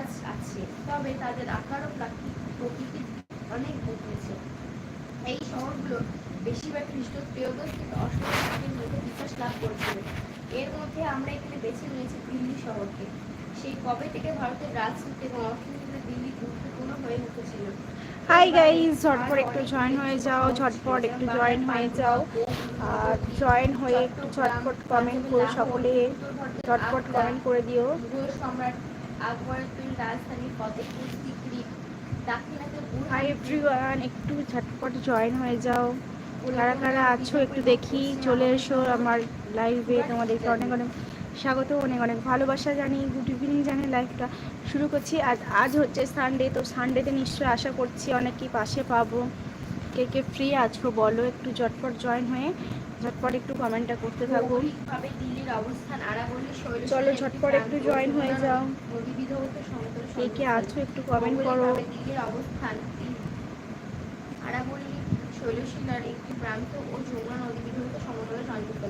গাছ আছে তবে তাদের আকার ও প্রকৃতি অনেক বদলেছে এই শহরগুলো বেশিরভাগ খ্রিস্ট ত্রয়োদশ থেকে অষ্টম শতাব্দীর মধ্যে বিকাশ লাভ করেছিল। এর মধ্যে আমরা এখানে বেছে নিয়েছি দিল্লি শহরকে। সেই কবে থেকে ভারতের রাজনীতি এবং অর্থনীতিতে দিল্লি গুরুত্বপূর্ণ হয়ে উঠেছিল। হাই গাইজ ঝটপট একটু জয়েন হয়ে যাও ঝটপট একটু জয়েন হয়ে যাও। আর জয়েন হয়ে একটু ঝটপট কমেন্ট করে সকলে ঝটপট কমেন্ট করে দিও। সম্রাট ফতেহপুর সিক্রি? হাই এভরিওয়ান একটু ঝটপট জয়েন হয়ে যাও। কারা কারা আছো একটু দেখি চলে এসো আমার লাইভে তোমাদেরকে অনেক অনেক স্বাগত অনেক অনেক ভালোবাসা জানি গুড ইভিনিং জানি লাইভটা শুরু করছি। আজ আজ হচ্ছে সানডে তো সানডেতে নিশ্চয়ই আশা করছি অনেকেই পাশে পাবো। কে কে ফ্রি আছো বলো একটু ঝটপট জয়েন হয়ে। ঝটপট একটু কমেন্টটা করতে থাকো দিল্লির অবস্থান আরাবল্লী শৈল চলো ঝটপট একটু জয়েন হয়ে যাও। কে কে আছো একটু কমেন্ট করো। দিল্লির অবস্থান আরাবল্লী শৈলশিলার একটি প্রান্ত ও যমুনা নদী বিধৌত সমতলে সংযুক্ত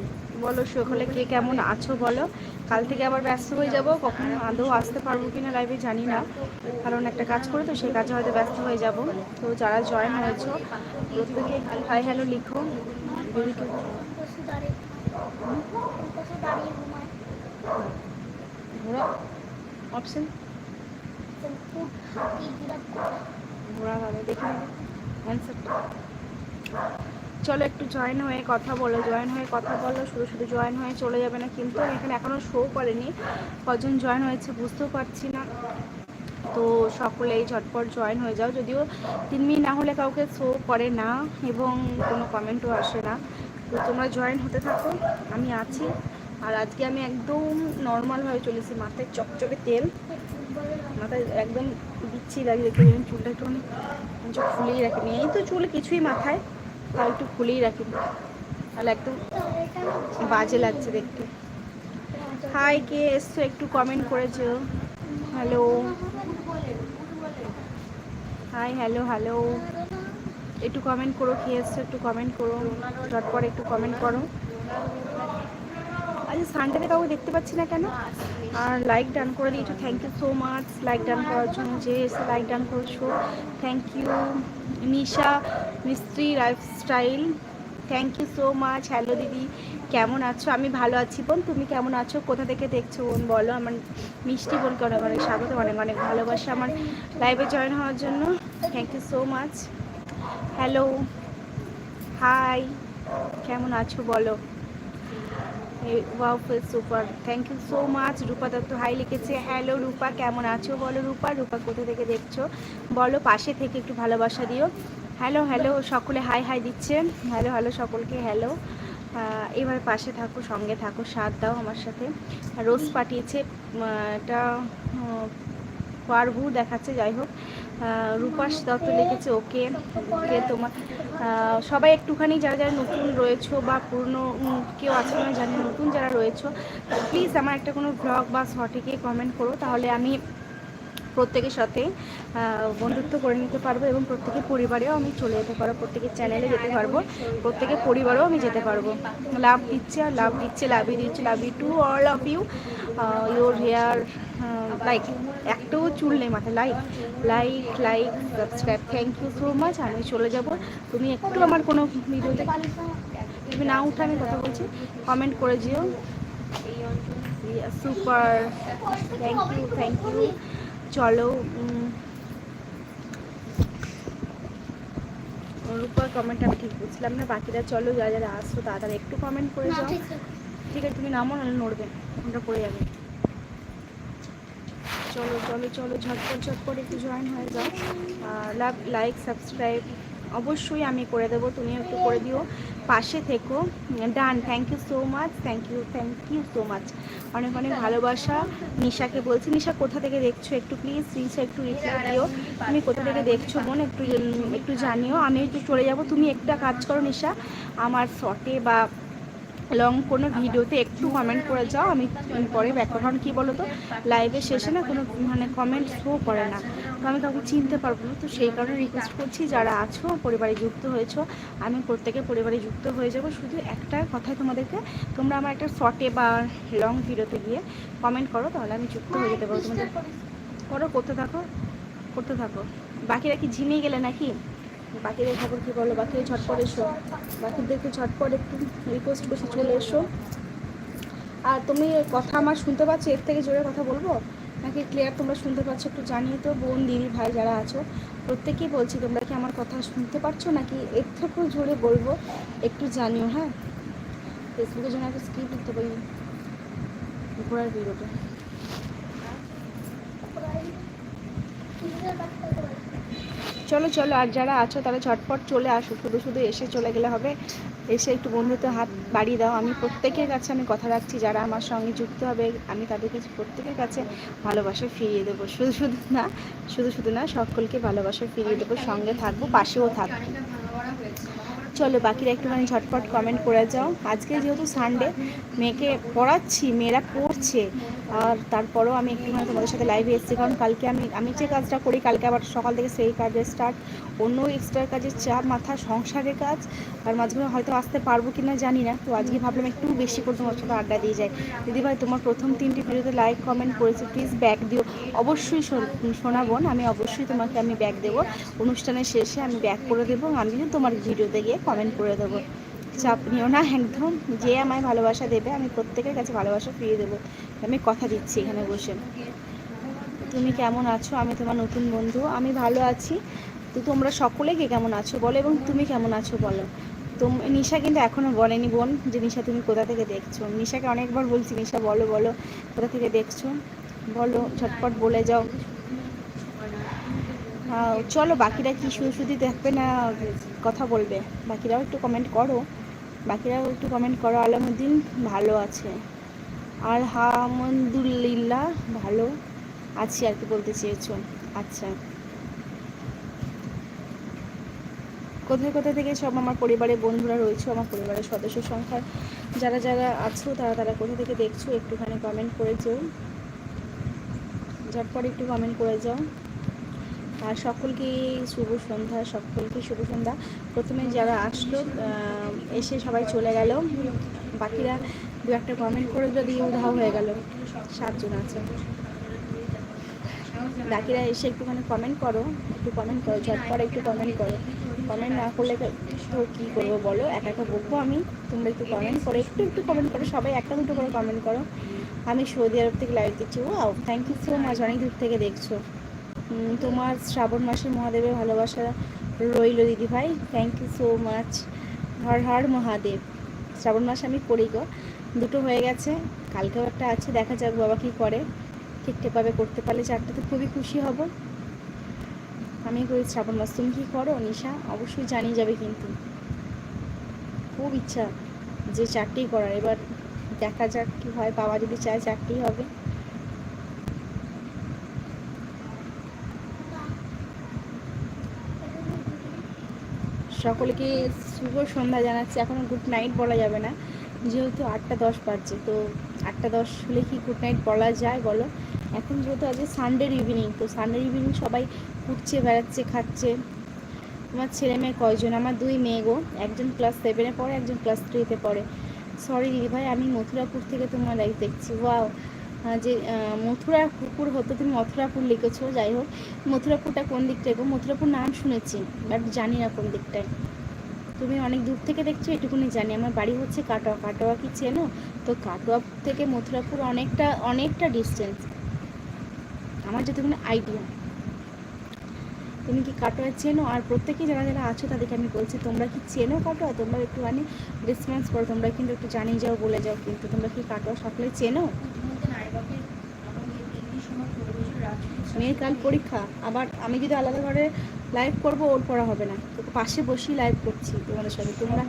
বলো সকলে কে কেমন আছো বলো। কাল থেকে আবার ব্যস্ত হয়ে যাব। কখন আদৌ আসতে পারব কিনা লাইভে জানি না। কারণ একটা কাজ করে তো সেই কাজে হয়তো ব্যস্ত হয়ে যাব। তো যারা জয়েন হয়েছো প্রত্যেকে হাই হ্যালো লিখো। ঘোড়া? অপশন? ঘোড়া ভাবে দেখে নেবে। অ্যান্সারটা চলো একটু জয়েন হয়ে কথা বলো। জয়েন হয়ে কথা বলো শুধু শুধু জয়েন হয়ে চলে যাবে না কিন্তু এখানে এখনও শো করেনি। কজন জয়েন হয়েছে বুঝতেও পারছি তো সকলেই ঝটপট জয়েন হয়ে যাও। যদিও তিন মিনিট না হলে কাউকে শো করে না এবং কোনো কমেন্টও আসে না। তো তোমরা জয়েন হতে থাকো, আমি আছি। আর আজকে আমি একদম নর্মালভাবে চলেছি, মাথায় চকচকে তেল। মাথায় একদম দিচ্ছি লাগে দেখতে পাবেন চুলটা একটুখানি চোখ ফুলিয়ে রাখিনি। এই তো চুল কিছুই মাথায়, তাও একটু খুলেই রাখি তাহলে একদম বাজে লাগছে দেখতে। হাই কে এসছো? একটু কমেন্ট করেছ। হ্যালো। হাই হ্যালো হ্যালো একটু কমেন্ট করো, কে এসছো একটু কমেন্ট করো। ঝটপট একটু কমেন্ট করো। আজ সানডেতে কাউকে দেখতে পাচ্ছি না কেন? আর লাইক ডান করে দিয়েছ thank you so much like done করার জন্য যে এসে লাইক ডান করেছ thank you Nisha, Mistry lifestyle thank you so much hello দিদি। কেমন আছো? আমি ভালো আছি বোন। তুমি কেমন আছো? কোথা থেকে দেখছ বোন? বলো, আমার মিষ্টি বোনকে অনেক অনেক স্বাগত, অনেক অনেক ভালোবাসা আমার লাইভে জয়েন হওয়ার জন্য। Thank you so much hello hi কেমন আছো বলো? Wow super thank you so much Rupa Dutta hi লিখেছে। হ্যালো রূপা, কেমন আছো বলো রূপা? রূপা, কোথা থেকে দেখছ? বলো, পাশে থেকে একটু ভালোবাসা দিও। হ্যালো হ্যালো সকলে হাই হাই দিচ্ছে। হ্যালো হ্যালো সকলকে হ্যালো এবার পাশে থাকো, সঙ্গে থাকো, সাথ দাও আমার সাথে। রোজ পাঠিয়েছে এটা পারবু দেখাচ্ছে, যাই হোক। রূপাস দত্ত লিখেছে, ওকে ওকে তোমার সবাই একটুখানি যারা যারা নতুন রয়েছো বা পুরনো কেউ আছে না জানি নতুন যারা রয়েছো প্লিজ আমার একটা কোনো ব্লগ বা শর্টে কমেন্ট করো, তাহলে আমি প্রত্যেকের সাথে বন্ধুত্ব করে নিতে পারব এবং প্রত্যেকের পরিবারেও আমি চলে যেতে পারব, প্রত্যেকের চ্যানেলে যেতে পারব, প্রত্যেকের পরিবারেও আমি যেতে পারব। লাভ দিচ্ছে আর লাভ দিচ্ছে লাভই দিচ্ছে love you to all of you your hair like একটাও চুল নেই মাথায় like like like subscribe thank you so much আমি চলে যাব। তুমি একটু আমার কোনো ভিডিওতে তুমি না উঠে আমি কথা বলছি কমেন্ট করে যেও। Super thank you thank you চলো রূপার কমেন্ট আমি ঠিক বুঝলাম না। বাকিরা চলো যারা যারা আসছো তাড়াতাড়ি একটু কমেন্ট করে যাও। ঠিক আছে। তুমি নামো নাহলে নড়বে ফোনটা পড়ে যাবে। চলো চলো চলো ঝটপট ঝটপট একটু জয়েন হয়ে যাও। লাভ লাইক সাবস্ক্রাইব অবশ্যই আমি করে দেবো তুমি একটু করে দিও। পাশে থেকো। Done thank you so much thank you thank you so much অনেক অনেক ভালোবাসা। নিশাকে বলছি, নিশা, কোথা থেকে দেখছ একটু প্লিজ নিশা একটু রিপ্লাই দিও। তুমি কোথা থেকে দেখছ বোন? একটু একটু জানিও। আমি একটু চলে যাব। তুমি একটা কাজ করো নিশা। আমার শটে বা লং কোনো ভিডিওতে একটু কমেন্ট করে যাও, আমি পরে ব্যাক কারণ কী বলো তো লাইভের শেষে না কোনো মানে কমেন্ট শো করে না। তো আমি কাউকে চিনতে পারব না। তো সেই কারণে রিকোয়েস্ট করছি, যারা আছো, পরিবারে যুক্ত হয়েছো, আমি প্রত্যেকে পরিবারে যুক্ত হয়ে যাব। শুধু একটা কথাই তোমাদেরকে, তোমরা আমার একটা শর্টে বা লং ভিডিওতে গিয়ে কমেন্ট করো, তাহলে আমি যুক্ত হয়ে যেতে পারব। তোমাদের করো, করতে থাকো করতে থাকো। বাকিরা কি ঝিমিয়ে গেলে নাকি? বাকিদের খবর কি বলো? বাকিরা ঝটপট এসো। বাকিদেরকে ঝটপট একটু রিকোয়েস্ট করছি চলে এসো। আর তুমি কথা আমার শুনতে পাচ্ছ? এর থেকে জোরে কথা বলব? নাকি ক্লিয়ার তোমরা শুনতে পাচ্ছ? একটু জানিয়ে তো বোন, দিদি, ভাই যারা আছো প্রত্যেকেই বলছি, তোমরা কি আমার কথা শুনতে পারছ? নাকি এর থেকেও জোরে বলব? একটু জানিও হ্যাঁ? ফেসবুকের জন্য একটা স্ক্রিপ্ট দিতে পারি ঘোরার ভিডিওটা চলো চলো, আর যারা আছো তারা ঝটপট চলে আসো, শুধু শুধু এসে চলে গেলে হবে। এসে একটু বন্ধুত্ব হাত বাড়িয়ে দাও। আমি প্রত্যেকের কাছে আমি কথা রাখছি, যারা আমার সঙ্গে যুক্ত হবে, আমি তাদের কাছে প্রত্যেকের কাছে ভালোবাসা ফিরিয়ে দেবো। শুধু শুধু না, শুধু শুধু না, সকলকে ভালোবাসা ফিরিয়ে দেবো, সঙ্গে থাকব, পাশেও থাকব। চলো, বাকিরা একটুখানি ঝটপট কমেন্ট করে যাও। আজকে যেহেতু সানডে মেয়েকে পড়াচ্ছি, মেয়েরা পড়ছে আর তারপরেও আমি একটুখানি তোমাদের সাথে লাইভে এসেছি। কারণ কালকে আমি আমি যে কাজটা করি, কালকে আবার সকাল থেকে সেই কাজের স্টার্ট অন্য এক্সট্রা কাজের চাপ, মাথা, সংসারের কাজ। আর মাঝখানে হয়তো আসতে পারব কি না জানি না। তো আজকে ভাবলাম একটু বেশি করে তোমার সাথে আড্ডা দিয়ে যাই। দিদিভাই তোমার প্রথম তিনটি ভিডিওতে লাইক কমেন্ট করেছি প্লিজ ব্যাক দিও। অবশ্যই শোন- শোনাবোন আমি অবশ্যই তোমাকে আমি ব্যাক দেবো। অনুষ্ঠানের শেষে আমি ব্যাক করে দেবো, আমি তোমার ভিডিওতে গিয়ে কমেন্ট করে দেবো। চাপ নিও না একদম। যে আমায় ভালোবাসা দেবে, আমি প্রত্যেকের কাছে ভালোবাসা ফিরিয়ে দেবো। আমি কথা দিচ্ছি এখানে বসে। তুমি কেমন আছো? আমি তোমার নতুন বন্ধু। আমি ভালো আছি। তো তোমরা সকলে কে কেমন আছো বলো এবং তুমি কেমন আছো বলো। তোম, নিশা কিন্তু এখনও বলেনি বোন যে নিশা তুমি কোথা থেকে দেখছ। নিশাকে অনেকবার বলছি, নিশা বলো বলো, কোথা থেকে দেখছ? বলো, ঝটপট বলে যাও। চলো বাকিরা কি শুধু শুধু দেখবে না কথা বলবে? বাকিরাও একটু কমেন্ট করো। বাকিরাও একটু কমেন্ট করো, আলামুদ্দিন ভালো আছে। আর হামদুলিল্লাহ ভালো আছি আর কি বলতে চেয়েছো। আচ্ছা। কোথায় কোথায় থেকে সব আমার পরিবারের বন্ধুরা রয়েছে, আমার পরিবারের সদস্য সংখ্যা যারা যারা আছো, তারা তারা কোথা থেকে দেখছ, একটুখানি কমেন্ট করে যেও। ঝটপট একটু কমেন্ট করে যাও। আর সকলকে শুভ সন্ধ্যা সকলকে শুভ সন্ধ্যা। প্রথমে যারা আসলো এসে সবাই চলে গেল। বাকিরা দু একটা কমেন্ট করে যদি উধাও হয়ে গেল। সাতজন আছে। বাকিরা এসে একটুখানি কমেন্ট করো। একটু কমেন্ট করো, ঝটপট একটু কমেন্ট করো। কমেন্ট না করলে তো কী করব বলো? একা একা বকবো আমি। তোমরা একটু কমেন্ট করো, একটু একটু কমেন্ট করো, সবাই একটা দুটো করে কমেন্ট করো। আমি সৌদি আরব থেকে লাইভ দিচ্ছি ও থ্যাংক ইউ সো মাচ অনেক দূর থেকে দেখছ। তোমার শ্রাবণ মাসে মহাদেবের ভালোবাসা রইল দিদি ভাই thank you so much Har Har Mahadev. Shravan মাস আমি করি গো। দুটো হয়ে গেছে। কালকেও একটা আছে, দেখা যাক বাবা কী করে। ঠিকঠাকভাবে করতে পারলে চারটাতে খুবই খুশি হব। আমি করি শ্রাবণ মাস তুমি কী করো? নিশা? অবশ্যই জানিয়ে যাবে কিন্তু। খুব ইচ্ছা যে চারটেই করার। এবার দেখা যাক কি হয়। বাবা যদি চায়, চারটেই হবে। সকলকে শুভ সন্ধ্যা জানাচ্ছি। এখনও গুড নাইট বলা যাবে না। যেহেতু আটটা দশ বাজছে, তো আটটা দশ হলে কি গুড নাইট বলা যায় বলো? এখন যেহেতু আজকে সানডের ইভিনিং তো সানডের ইভিনিং সবাই উঠছে, বেড়াচ্ছে, খাচ্ছে। আমার ছেলে মেয়ে কয়জন? আমার দুই মেয়ে গো। একজন ক্লাস সেভেনে পড়ে, একজন ক্লাস থ্রিতে পড়ে। সরি দিদি ভাই আমি মথুরাপুর থেকে তোমার লাইভ দেখছি। ওয়াও যে মথুরা পুকুর হতো, তুমি মথুরাপুর লিখেছো, যাই হোক। মথুরাপুরটা কোন দিকটায় গো মথুরাপুর নাম শুনেছি, বাট জানি না কোন দিকটায়। তুমি অনেক দূর থেকে দেখছ, এটুকুনি জানি। আমার বাড়ি হচ্ছে কাটোয়া। কাটোয়া কি চেনো? তো কাটোয়া থেকে মথুরাপুর অনেকটা অনেকটা ডিস্টেন্স আমার যতক্ষণ আইডিয়া তুমি কি কাটোয়া চেনো? আর প্রত্যেকেই যারা যারা আছো, তাদেরকে আমি বলছি, তোমরা কি চেনো কাটোয়া? তোমরা একটুখানি রেসপন্স করো। তোমরা কিন্তু একটু জানিয়ে যাও, বলে যাও। কিন্তু তোমরা কি কাটোয়া সকলে চেনো? মেয়ের কাল পরীক্ষা, আবার আমি যদি আলাদা ঘরে লাইভ করব, ওর পড়া হবে না। তো পাশে বসেই লাইভ করছি তোমাদের সাথে। তোমরা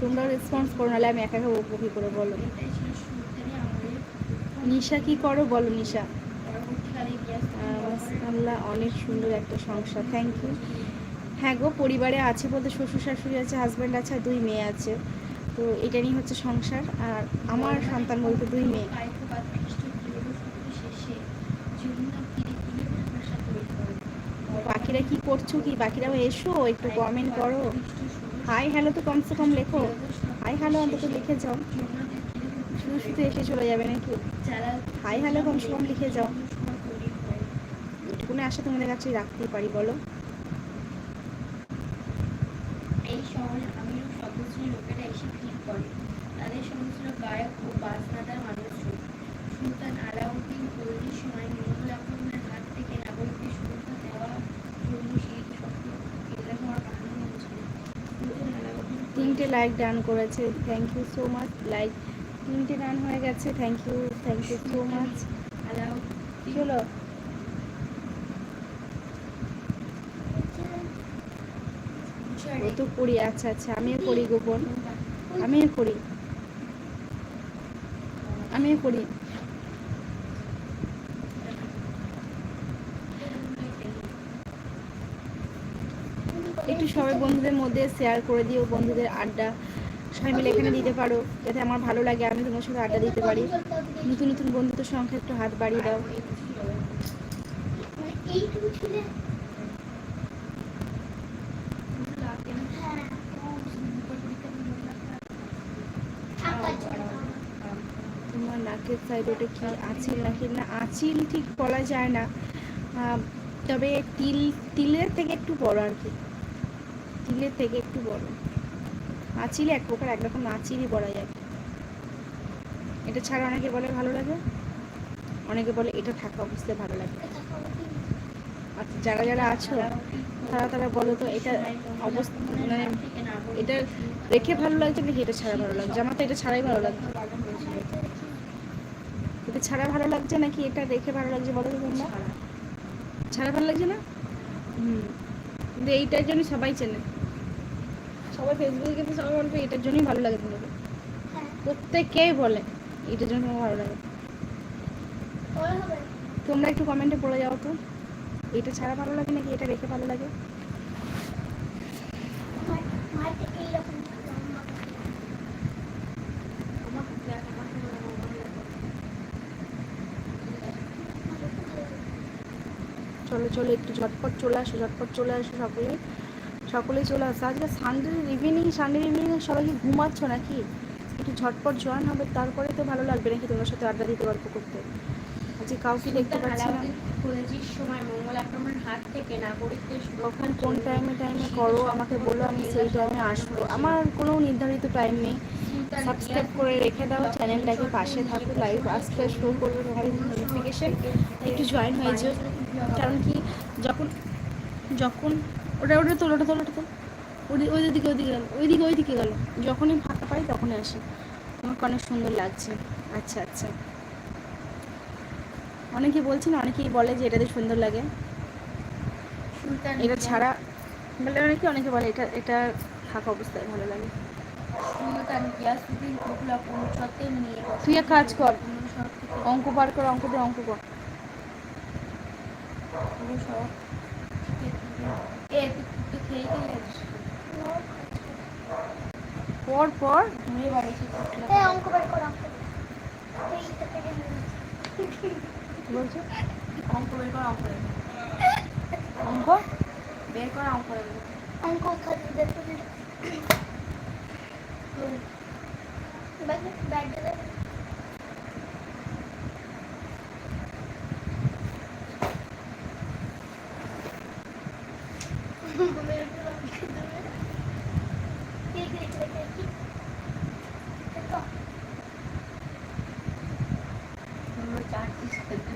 তোমরা রেসপন্স করো, নাহলে আমি একা একা বকবো কী করে বলো? নিশা কি করো বলো, নিশা? আল্লাহ অনেক সুন্দর একটা সংসার। থ্যাংক ইউ হ্যাঁ গো, পরিবারে আছে বলতে শ্বশুর শাশুড়ি আছে হাজব্যান্ড আছে আর দুই মেয়ে আছে। তো এটা নিয়ে হচ্ছে সংসার। আর আমার সন্তান বলতে দুই মেয়ে কায়কবাদ খ্রিস্টীয় ত্রয়োদশ শতকের শেষে যমুনা তীরে তিনি ভাষা তৈরি করেন বাকিরা কি করছ কি? বাকিরাও এসো, একটু কমেন্ট করো। হাই হ্যালো তো কমসে কম লেখো। হাই হ্যালো অন্তত লিখে যাও। শুধু শুধু এসে চলে যাবে নাকি? হাই হ্যালো কমসে কম লিখে যাও। যেটুকুনি আসে তোমাদের কাছে রাখতেই পারি, বলো। এই লোকেরা এসে ভিড় করে। তাদের ছিল গায়ক ও বাজনাদার মানুষজন। সুলতান আলাউদ্দিন খলজির সময় মোগল আক্রমণের হাত থেকে নাগরিকদের সুরক্ষা দেওয়ার জন্য সেই স্বপ্ন কেন্দ্র হওয়ার কারণ হয়েছিল সুলতান আলাউদ্দিন তিনটে লাইক ডান করেছে। Thank you so much like তিনটে ডান হয়ে গেছে। Thank you thank you so much চলো। ও তো করি আচ্ছা আচ্ছা। আমিও করি গোপন। আমিও করি আমিও করি একটু সবাই বন্ধুদের মধ্যে শেয়ার করে দিও, বন্ধুদের আড্ডা। সবাই মিলে এখানে দিতে পারো, যাতে আমার ভালো লাগে, আমি তোমার সাথে আড্ডা দিতে পারি। নতুন নতুন বন্ধুদের সংখ্যা একটু হাত বাড়িয়ে দাও। তোমার নাকের সাইড কি নাকি না? আঁচিল ঠিক বলা যায় না। তবে তিল, তিলের থেকে একটু বড় আর কি। তিলের থেকে একটু বড়। আঁচিল এক প্রকার একরকম আঁচিলই বলা যায়। এটা ছাড়া অনেকে বলে ভালো লাগে, অনেকে বলে এটা থাকা অবস্থায় ভালো লাগে। আচ্ছা যারা যারা আছো, তারা তারা বলো তো, এটা অবস্থা মানে এটা রেখে ভালো লাগছে নাকি এটা ছাড়া ভালো লাগছে। আমার তো এটা ছাড়াই ভালো লাগছে। এটা ছাড়া ভালো লাগছে নাকি এটা রেখে ভালো লাগছে বলো তোমরা? ছাড়া ভালো লাগছে না? হুম। কিন্তু এইটার জন্য সবাই চেনে। সবাই ফেসবুকে কিন্তু সবাই বলবে এটার জন্যই ভালো লাগে তোমাকে। প্রত্যেকেই বলে এটার জন্য তোমার ভালো লাগে। তোমরা একটু কমেন্টে পড়ে যাও তো এটা ছাড়া ভালো লাগে নাকি এটা রেখে ভালো লাগে? চলো চলো একটু ঝটপট চলে আসো ঝটপট চলে আসো সকলে। সকলেই চলে আসো। আজকে সানডে ইভিনিং সানডে ইভিনিং সবাই কি ঘুমাচ্ছ নাকি? একটু ঝটপট জয়েন হবে তারপরে তো ভালো লাগবে নাকি তোমার সাথে আড্ডা দিতে গল্প করতে? আজকে কাউকে দেখতে পাচ্ছি না। খলজির সময় মঙ্গল আক্রমণের হাত থেকে নাগরিকদের কখন সুরক্ষার কোন টাইমে টাইমে করো আমাকে বলো আমি সেই টাইমে আসব। আমার কোনো নির্ধারিত টাইম নেই। সাবস্ক্রাইব করে রেখে দাও চ্যানেলটাকে পাশে থাকো লাইভ আসতে শো করবে তোমাদের নোটিফিকেশন একটু জয়েন হয়ে যেও। কারণ কি যখন যখন ওটা ওটা তোল ওটা তোল ওটা তোল। ওই দিকে ওইদিকে গেল ওইদিকে ওইদিকে গেল। যখনই ফাঁকা পাই তখনই আসি। আমাকে অনেক সুন্দর লাগছে। আচ্ছা আচ্ছা। অনেকে বলছে না অনেকেই বলে যে এটাতে সুন্দর লাগে। এটা ছাড়া বলে অনেকে অনেকে বলে এটা এটা থাকা অবস্থায় ভালো লাগে। তুই এক কাজ কর। অঙ্ক পার করে অঙ্ক দিয়ে অঙ্ক কর অনুসর থেকে এ তুই তো খেয়ে গেলে পর পর ঘুরে বাড়ি কি করতে অঙ্ক বের করো। কি বলছো? অঙ্ক বের কর অঙ্ক বের করে। অঙ্ক? বের কর অঙ্ক বের কর। অঙ্ক খালি দেখো ব্যাগ ব্যাগ আমরা চার পিস খেতে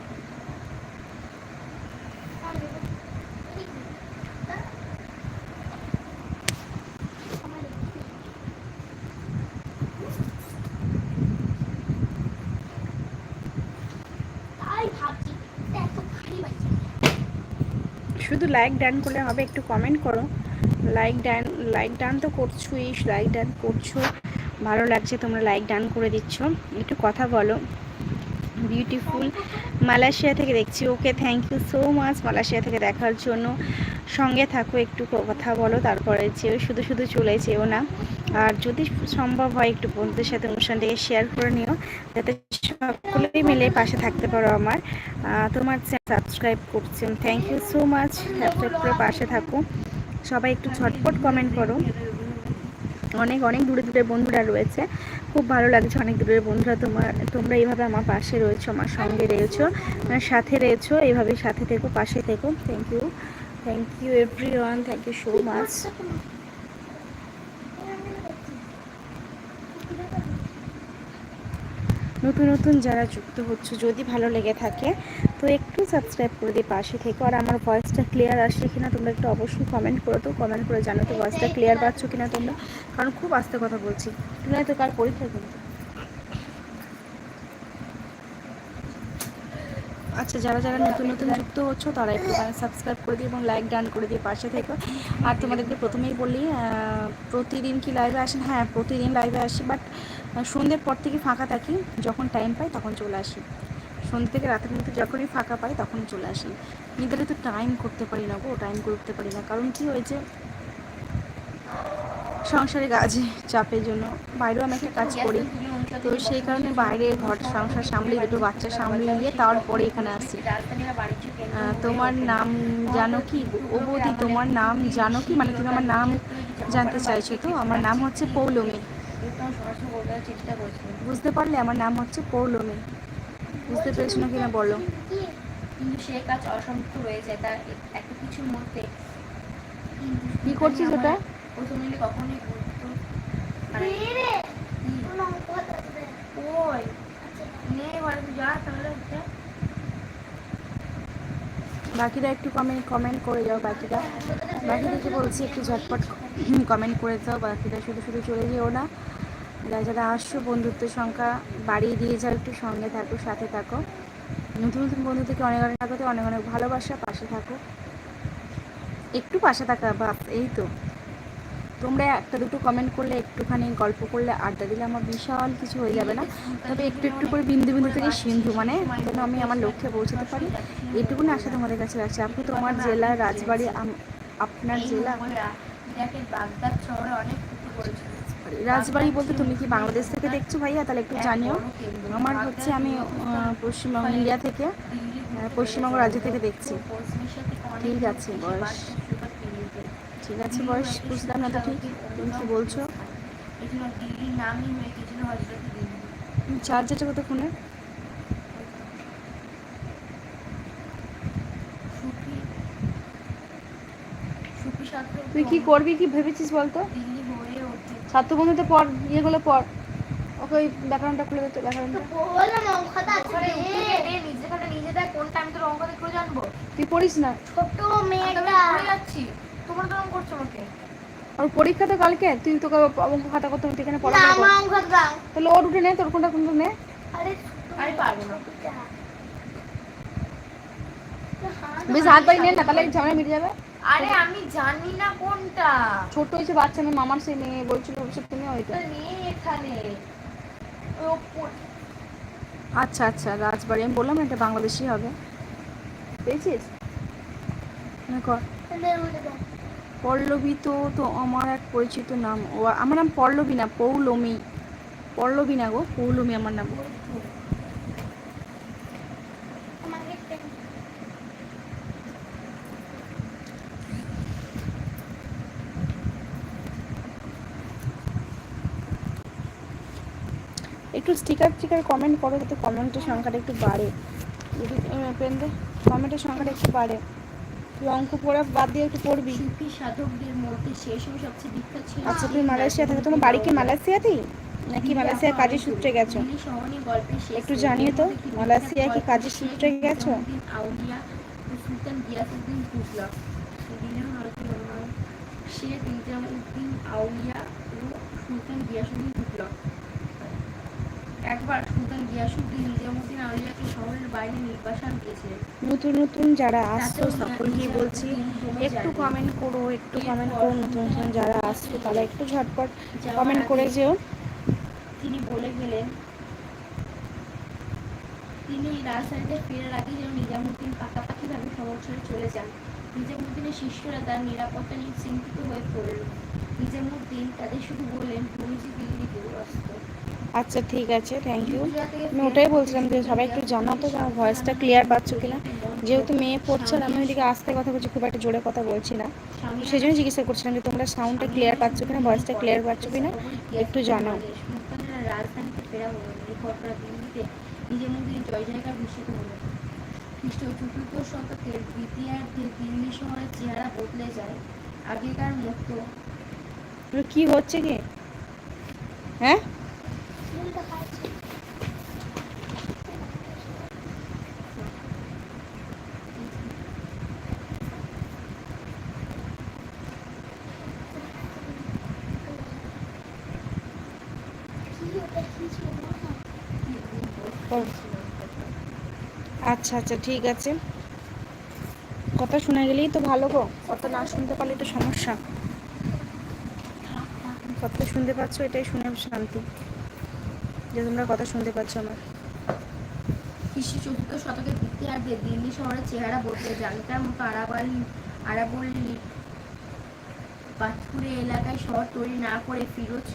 তাই ভাবছি এত ভারী বাচ্চা শুধু লাইক ডান করলে হবে, একটু কমেন্ট করো। লাইক ডান লাইক ডান তো করছোই লাইক ডান করছ। ভালো লাগছে, তোমরা লাইক ডান করে দিচ্ছ। একটু কথা বলো। বিউটিফুল মালয়েশিয়া থেকে দেখছি। Okay thank you so much Malaysia থেকে দেখার জন্য। সঙ্গে থাকো, একটু কথা বলো, তারপরে যেও, শুধু শুধু চলে যেও না। আর যদি সম্ভব হয়, একটু বন্ধুদের সাথে অনুষ্ঠানটাকে শেয়ার করে নিও, যাতে সকলেই মিলে পাশে থাকতে পারো আমার। তোমার সাবস্ক্রাইব করছেন। Thank you so much subscribe করে পাশে থাকো। সবাই একটু ঝটপট কমেন্ট করো। অনেক অনেক দূরে দূরে বন্ধুরা রয়েছে। খুব ভালো লাগছে অনেক দূরের বন্ধুরা। তোমার, তোমরা এইভাবে আমার পাশে রয়েছো, আমার সঙ্গে রয়েছো সাথে রয়েছো। এইভাবে সাথে থেকো, পাশে থেকো। Thank you thank you everyone thank you so much নতুন নতুন যারা যুক্ত হচ্ছে, যদি ভালো লেগে থাকে, তো একটু সাবস্ক্রাইব করে দিয়ে পাশে থেকো। আর আমার ভয়েসটা ক্লিয়ার আসছে কিনা তোমরা একটু অবশ্যই কমেন্ট করো তো কমেন্ট করে জানো তো ভয়েসটা ক্লিয়ার পাচ্ছ কিনা তোমরা। কারণ খুব আস্তে কথা বলছি। নয় তো কার পরীক্ষা কিন্তু। আচ্ছা যারা যারা নতুন নতুন যুক্ত হচ্ছ, তারা একটু সাবস্ক্রাইব করে দিও এবং লাইক ডান করে দিয়ে পাশে থেকো। আর তোমাদেরকে প্রথমেই বলি প্রতিদিন কি লাইভে আসেন? হ্যাঁ প্রতিদিন লাইভে আসি বাট সন্ধ্যের পর থেকে ফাঁকা থাকি যখন টাইম পাই তখন চলে আসি। সন্ধ্যে থেকে রাতের মধ্যে যখনই ফাঁকা পাই তখন চলে আসি। নিজেরা তো টাইম করতে পারি না গো টাইম করতে পারি না। কারণ কি হয়েছে? সংসারে কাজে চাপের জন্য। বাইরেও আমি একটা কাজ করি। তো সেই কারণে বাইরে ঘর সংসার সামলে দুটো বাচ্চা সামলে নিয়ে তারপরে এখানে আহ, তোমার নাম জানো কি? ও বৌদি তোমার নাম জানো কি? মানে তুমি আমার নাম জানতে চাইছো তো? আমার নাম হচ্ছে পৌলমী। চেষ্টা করছি বুঝতে পারলে আমার নাম হচ্ছে পৌলমী। বুঝতে পেরেছ না কিনা বলো? কিন্তু সে কাজ তার এত কিছুর মধ্যে কি করছিস ওটা? প্রথম কখনোই গুরুত্ব মানে আচ্ছা। বাকিরা একটু কমেন্ট কমেন্ট করে যাও বাকিরা। বাকিদেরকে বলছি একটু ঝটপট কমেন্ট করে যাও বাকিরা শুধু শুধু চলে যেও না। যারা যারা আসছো, বন্ধুত্বের সংখ্যা বাড়িয়ে দিয়ে যাও, একটু সঙ্গে থাকো, সাথে থাকো। নতুন নতুন বন্ধুদেরকে অনেক অনেক থাকো অনেক অনেক ভালোবাসা, পাশে থাকো। একটু পাশে থাকা বাস, এই তো। তোমরা একটা দুটো কমেন্ট করলে, একটুখানি গল্প করলে আড্ডা দিলে আমার বিশাল কিছু হয়ে যাবে না। তবে একটু একটু করে বিন্দু বিন্দু থেকে সিন্ধু মানে যেন আমি আমার লক্ষ্যে পৌঁছাতে পারি। এটুকুনি আশা তোমাদের কাছে রাখছি। আপনি তোমার জেলা, রাজবাড়ি আপনার জেলা? বাগদাদ শহরে অনেক রাজবাড়ি বলতে তুমি কি বাংলাদেশ থেকে দেখছ ভাইয়া? তাহলে একটু জানিও। আমার হচ্ছে আমি পশ্চিমবঙ্গ ইন্ডিয়া থেকে পশ্চিমবঙ্গ রাজ্য থেকে দেখছি। ঠিক আছে, বয়স। ঠিক আছে বয়স বুঝলাম না তো ঠিক। তুমি কি বলছো? চার্জারটা কত ফোনে সুফি সুফি সাধু তুই কি করবি কি ভেবেছিস বলতো? বন্ধুতে ইয়েগুলো পড়। ওকে ওই ব্যাকরণটা খুলে দিতে ব্যাকরণটা। তুই পড়িস না? ছোট আমি মেয়েটা। যাচ্ছি। তোমরা তো করছ আমাকে। আর পরীক্ষা তো কালকে? তুই তোকে অঙ্ক খাতা করতে হবে এখানে দাও। তাহলে ওর উঠে নে তোর কোনটা কোনটা নে। আরে আমি পারব না। বেশ হাত পাই নে না তাহলে ঝামেলা মিটে যাবে। আরে আমি জানি না কোনটা। ছোট হয়েছে বাচ্চা মেয়ে মামার সেই মেয়ে বলছিল ভবিষ্যৎ তুমি ওইটা। নেই এখানে। আচ্ছা আচ্ছা রাজবাড়ি আমি বললাম এটা বাংলাদেশি হবে। পেয়েছিস? কর। পল্লবী তো তো আমার এক পরিচিত নাম। ও আমার নাম পল্লবী না পৌলমী। পল্লবী না গো পৌলমী আমার নাম। একটু স্টিকার স্টিকার কমেন্ট করো যাতে কমেন্টের সংখ্যাটা একটু বাড়ে। যদি পেন দে কমেন্টের সংখ্যাটা একটু বাড়ে। তুই অঙ্ক পড়া বাদ দিয়ে একটু পড়বি। সুফি সাধকদের মধ্যে শেষ ও সবচেয়ে বিখ্যাত ছিল আচ্ছা তুমি মালয়েশিয়া থেকে তোমার বাড়ি কি মালয়েশিয়াতেই নাকি মালয়েশিয়া কাজের সূত্রে গেছো? একটু। জানিয়ে তো, মালয়েশিয়া কি কাজের সূত্রে গেছো? আউলিয়া সুলতান গিয়াসউদ্দিন তুগলক। হয় শেখ নিজামুদ্দিন আউলিয়া ও সুলতান গিয়াসউদ্দিন তুগলক। একবার সুলতান গিয়াসউদ্দিন নিজামুদ্দিন আউলিয়াকে শহরের বাইরে নির্বাসন দিয়েছিলেন নতুন নতুন যারা আসছো সকলকেই বলছি একটু কমেন্ট করো একটু কমেন্ট করো নতুন নতুন যারা আসছো তারা একটু ঝটপট কমেন্ট করে যেও। তিনি বলে গেলেন তিনি রাজধানীতে ফেরার আগে যেন নিজামুদ্দিন পাকাপাকিভাবে শহর ছেড়ে চলে যান। নিজামুদ্দিনের শিষ্যরা তার নিরাপত্তা নিয়ে চিন্তিত হয়ে পড়ল নিজামুদ্দিন তাদের শুধু বললেন যে দিল্লি আচ্ছা ঠিক আছে থ্যাংক ইউ আমি ওটাই বলছিলাম যে সবাই একটু জানাতো যে আমার ভয়েসটা ক্লিয়ার পাচ্ছ কিনা। যেহেতু মেয়ে পড়ছে আমি ওইদিকে আস্তে কথা বলছি, খুব একটা জোরে কথা বলছি না। সেই জন্য জিজ্ঞাসা করছিলাম যে তোমরা সাউন্ডটা ক্লিয়ার পাচ্ছ কিনা ভয়েসটা ক্লিয়ার পাচ্ছ কিনা, একটু জানাও আগেকার মতো কি হচ্ছে কি? হ্যাঁ? আচ্ছা আচ্ছা ঠিক আছে। কথা শোনা গেলেই তো ভালো গো। কথা না শুনতে পারলে তো সমস্যা। কথা শুনতে পাচ্ছ, এটাই শুনে শান্তি। যে তোমরা কথা শুনতে পাচ্ছ আমার। খ্রিস্ট চতুর্থ শতকের দ্বিতীয়ার্ধে দিল্লি শহরের চেহারা বদলে আগেকার মতো আরাবালি আরাবল্লী পাথুরে এলাকায় শহর তৈরি না করে ফিরোজ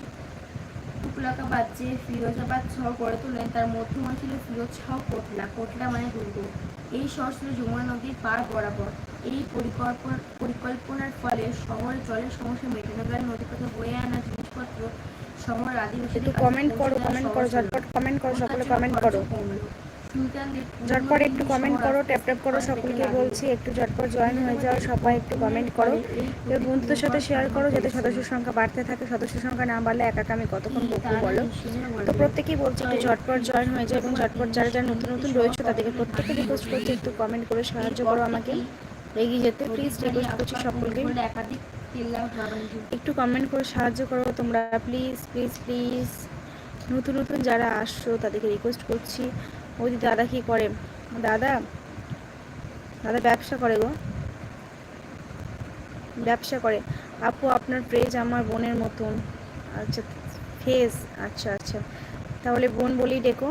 তুকলাকাবাদ যে ফিরোজাবাদ শহর গড়ে তোলেন, তার মধ্যমা ছিল ফিরোজ শাহ কোটলা। কোটলা মানে দুর্গ। এই শহর ছিল যমুনা নদীর পার বরাবর। এই পরিকল্পনা, পরিকল্পনার ফলে শহরে জলের সমস্যা মেটানো গেল নদীপথে বয়ে আনা জিনিসপত্র একটু কমেন্ট করো কমেন্ট করো, ঝটপট কমেন্ট করো, সকলে কমেন্ট করো। ঝটপট একটু কমেন্ট করো ট্যাপ ট্যাপ করো, সকলকে বলছি, একটু ঝটপট জয়েন হয়ে যাও, সবাই একটু কমেন্ট করো। এবার বন্ধুদের সাথে শেয়ার করো, যাতে সদস্য সংখ্যা বাড়তে থাকে সদস্য সংখ্যা না বাড়লে একা আমি কতক্ষণ বকবো বলো? তো প্রত্যেকেই বলছি একটু ঝটপট জয়েন হয়ে যায় এবং ঝটপট যারা যারা নতুন নতুন রয়েছে, তাদেরকে প্রত্যেকে রিকোয়েস্ট করছি, একটু কমেন্ট করে সাহায্য করো আমাকে। এগিয়ে যেতে প্লিজ রিকোয়েস্ট করছি সকলকে। একটু কমেন্ট করে সাহায্য করো তোমরা প্লিজ প্লিজ প্লিজ নতুন নতুন যারা আসছো, তাদেরকে রিকোয়েস্ট করছি। ওই দাদা কি করে? দাদা দাদা ব্যবসা করে গো। ব্যবসা করে। আপু, আপনার পেজ আমার বোনের মতন। আচ্ছা ফেস আচ্ছা আচ্ছা। তাহলে বোন বলি ডেকো।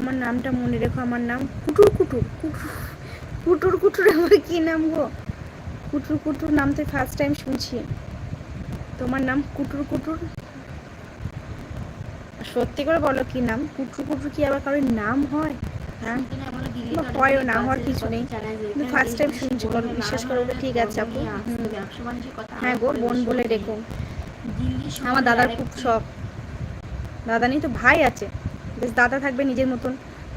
আমার নামটা মনে রেখো, আমার নাম কুটুর কুটুর কুটুর কুটুর আমার কি নাম গো? কুটুর কুটুর নাম তো ফার্স্ট টাইম শুনছি। তোমার নাম কুটুর কুটুর? সত্যি করে বলো কি নাম? কুটুর কুটুর কি আবার কারোর নাম হয়? হ্যাঁ। হ্যাঁ আমার দাদার খুব শখ। দাদা নেই তো ভাই আছে। বেশ দাদা থাকবে নিজের মতন।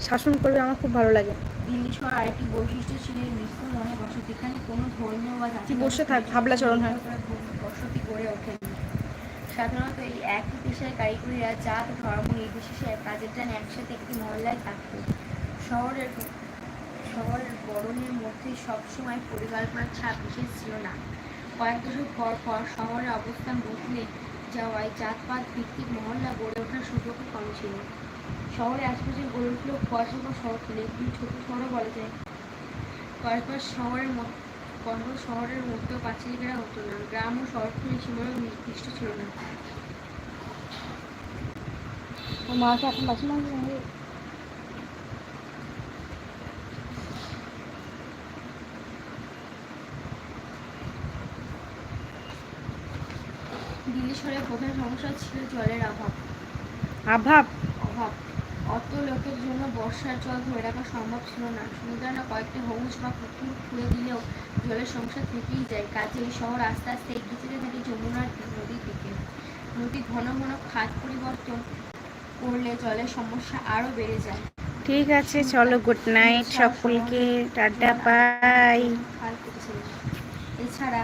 শাসন করবে আমার খুব ভালো লাগে। দিল্লি শহর আরেকটি বৈশিষ্ট্য ছিল মনে বসতি। এখানে কোনো ধর্মীয় বা বসে থাক, হয়। বসতি গড়ে ওঠেন। সাধারণত এই একই পেশার কারিগরিরা জাত ধর্ম নির্বিশেষে কাজের টানে একসাথে একটি মহল্লায় থাকত। শহরের শহরের বরণের মধ্যে সবসময় পরিকল্পনার ছাপ বিশেষ ছিল না। কয়েক দশক পর পর শহরের অবস্থান বদলে যাওয়ায় জাতপাত ভিত্তিক মহল্লা গড়ে ওঠার সুযোগ কম ছিল। শহরে আশেপাশে গড়ে উঠল কসবা শহর একটি ছোট শহরও বলা যায়। কসবা শহরের মধ্যে কসবা শহরের মধ্যেও পাঁচিল ঘেরা হতো না। গ্রাম ও শহরগুলির সীমানা নির্দিষ্ট ছিল না। মাকে এখন বাসন দিল্লি শহরের প্রধান সমস্যা ছিল জলের অভাব। অভাব? অভাব। অত লোকের জন্য বর্ষার জল ধরে রাখা সম্ভব ছিল না। সমুদ্রে কয়েকটি হৌজ বা পুকুর খুলে দিলেও জলের সমস্যা থেকেই যায়। কাজে এই শহর আস্তে আস্তে এগিয়ে যেতে থাকে যমুনার নদীর দিকে। নদী ঘন ঘন খাত পরিবর্তন করলে জলের সমস্যা আরও বেড়ে যায়। ঠিক আছে চলো গুড নাইট সকলকে টাটা বাই কেটেছিল এছাড়া